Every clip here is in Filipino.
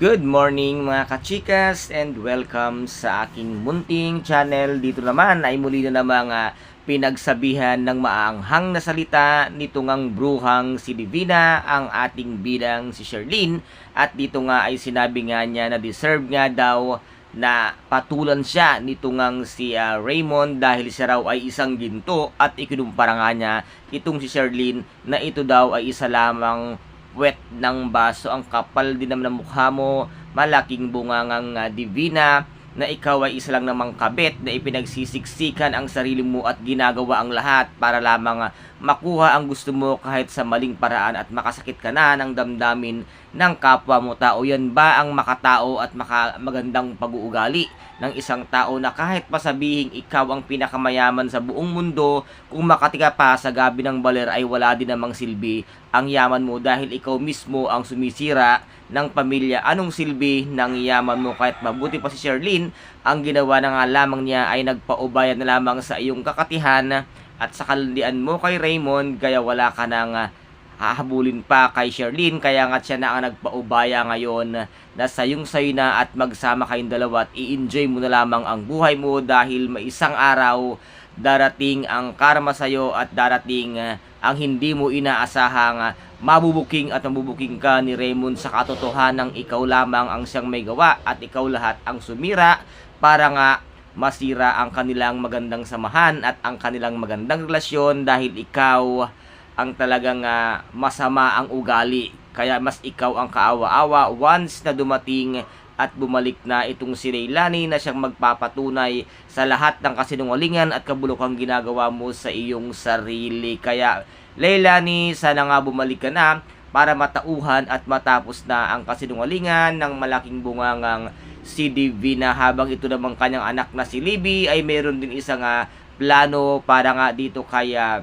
Good morning mga kachikas and welcome sa aking munting channel. Dito naman ay muli na namang ah, pinagsabihan ng maanghang na salita nito ngang bruhang si Divina ang ating bidang si Sherlyn at dito nga ay sinabi nga niya na deserve nga daw na patulan siya nito ngang si ah, Raymond dahil siya raw ay isang ginto at ikinumpara nga niya itong si Sherlyn na ito daw ay isa lamang wet ng baso ang kapal din naman ng mukha mo malaking bungangang ah, divina na ikaw ay isa lang namang kabit na ipinagsisiksikan ang sarili mo at ginagawa ang lahat para lamang ah, makuha ang gusto mo kahit sa maling paraan at makasakit ka na ng damdamin ng kapwa mo tao. Yan ba ang makatao at maka magandang pag-uugali ng isang tao na kahit pasabihing ikaw ang pinakamayaman sa buong mundo, kung makatika pa sa gabi ng baler ay wala din namang silbi ang yaman mo dahil ikaw mismo ang sumisira ng pamilya. Anong silbi ng yaman mo kahit mabuti pa si Sherlyn, ang ginawa na nga lamang niya ay nagpaubayan na lamang sa iyong kakatihan at sa kalandian mo kay Raymond kaya wala ka nang ah, hahabulin pa kay Sherlyn. Kaya nga siya na ang nagpaubaya ngayon na sayong sayo na at magsama kayong dalawa at i-enjoy mo na lamang ang buhay mo dahil may isang araw darating ang karma sa'yo at darating ah, ang hindi mo inaasahang ah, mabubuking at mabubuking ka ni Raymond sa katotohanang ikaw lamang ang siyang may gawa at ikaw lahat ang sumira para nga masira ang kanilang magandang samahan at ang kanilang magandang relasyon dahil ikaw ang talagang ah, masama ang ugali. Kaya mas ikaw ang kaawa-awa once na dumating at bumalik na itong si Leilani na siyang magpapatunay sa lahat ng kasinungalingan at kabulukang ginagawa mo sa iyong sarili. Kaya Leilani, sana nga bumalik ka na para matauhan at matapos na ang kasinungalingan ng malaking bungangang si Divina habang ito namang kanyang anak na si Libby ay mayroon din isang ah, plano para nga dito kaya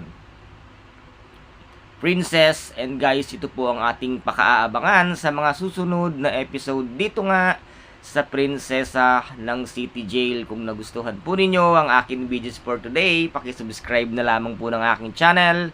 Princess. And guys ito po ang ating pakaabangan sa mga susunod na episode dito nga sa Prinsesa ng City Jail. Kung nagustuhan po ninyo ang aking videos for today paki-subscribe na lamang po ng aking channel